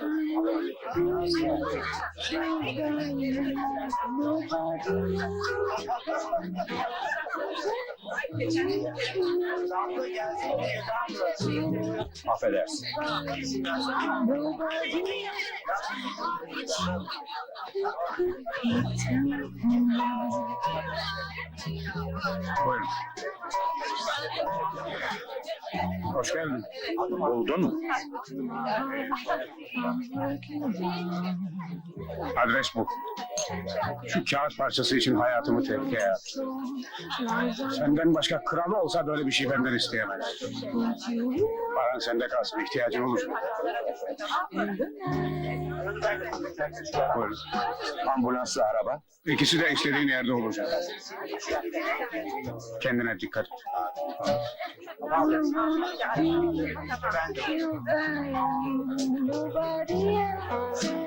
Nobody. Affedersin. Buyurun. Hoş geldin. Buldun mu? Adres bu. Şu kağıt parçası için hayatımı tehlikeye attım. Senden başka kralı olsa böyle bir şey benden isteyemez. Paran sende kalsın, ihtiyacın olacak. Buyurun. Ambulanslı araba. İkisi de istediğin yerde olacak. Kendine dikkat et. Nobody else.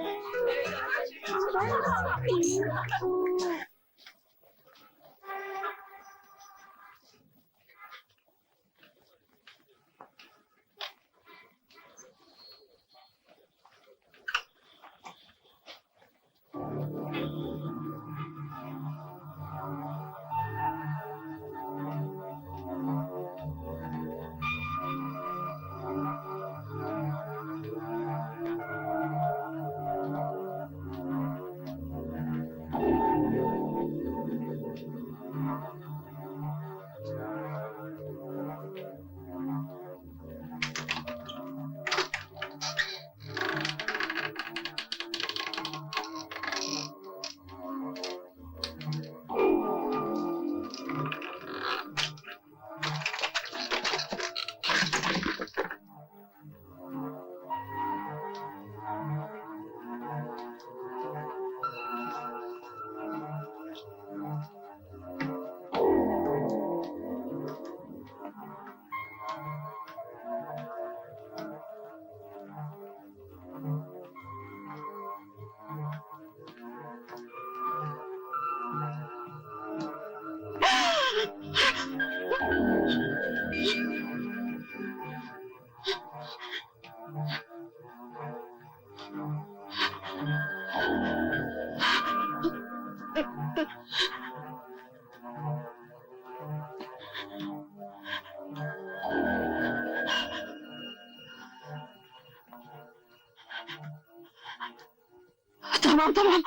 Tamam tamam.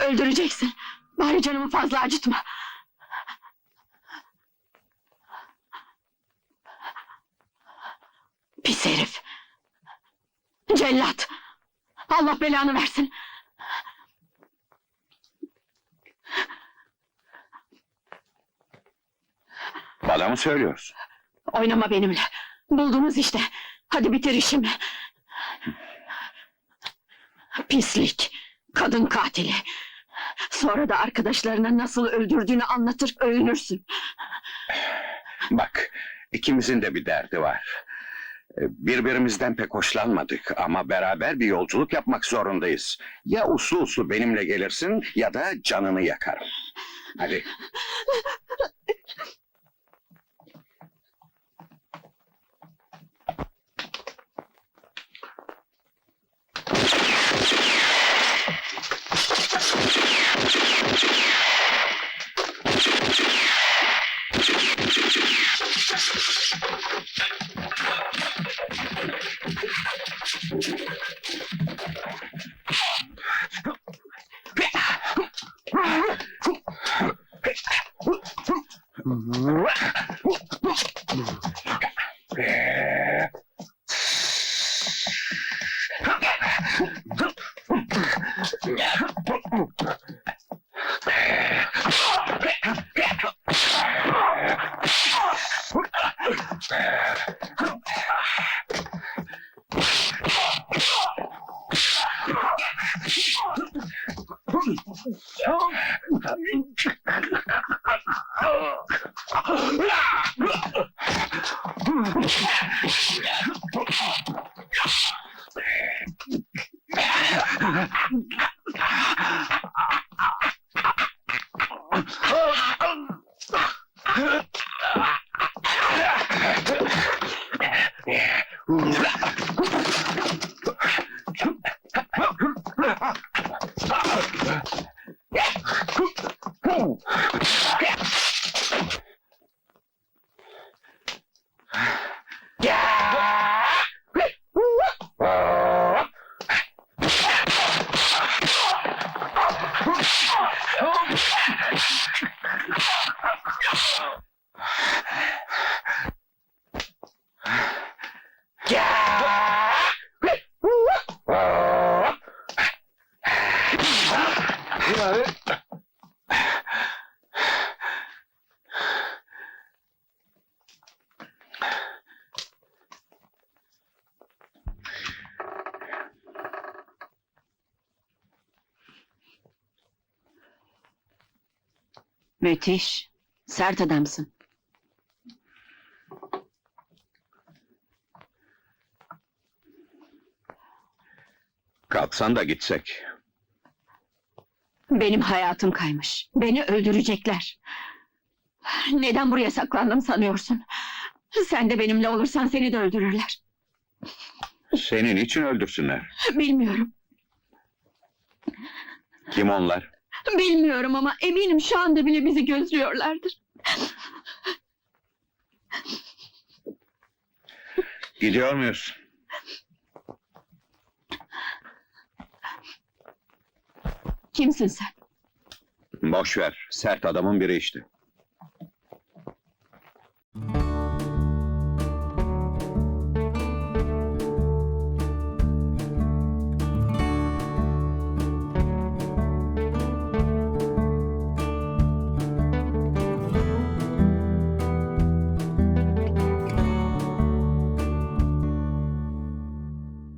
Öldüreceksin. Bari canımı fazla acıtma. Pis herif. Cellat. Allah belanı versin. Bana mı söylüyorsun? Oynama benimle. Buldunuz işte. Hadi bitir işimi. Pislik. Kadın katili. Sonra da arkadaşlarına nasıl öldürdüğünü anlatır, övünürsün. Bak, ikimizin de bir derdi var. Ee, Birbirimizden pek hoşlanmadık ama beraber bir yolculuk yapmak zorundayız. Ya uslu uslu benimle gelirsin ya da canını yakarım. Hadi. Ah! Müthiş. Sert adamsın. Kalksan da gitsek. Benim hayatım kaymış. Beni öldürecekler. Neden buraya saklandım sanıyorsun? Sen de benimle olursan seni de öldürürler. Senin için öldürsünler. Bilmiyorum. Kim onlar? Bilmiyorum ama eminim şu anda bile bizi gözlüyorlardır. Gidiyor muyuz? Kimsin sen? Boş ver. Sert adamın biri işte.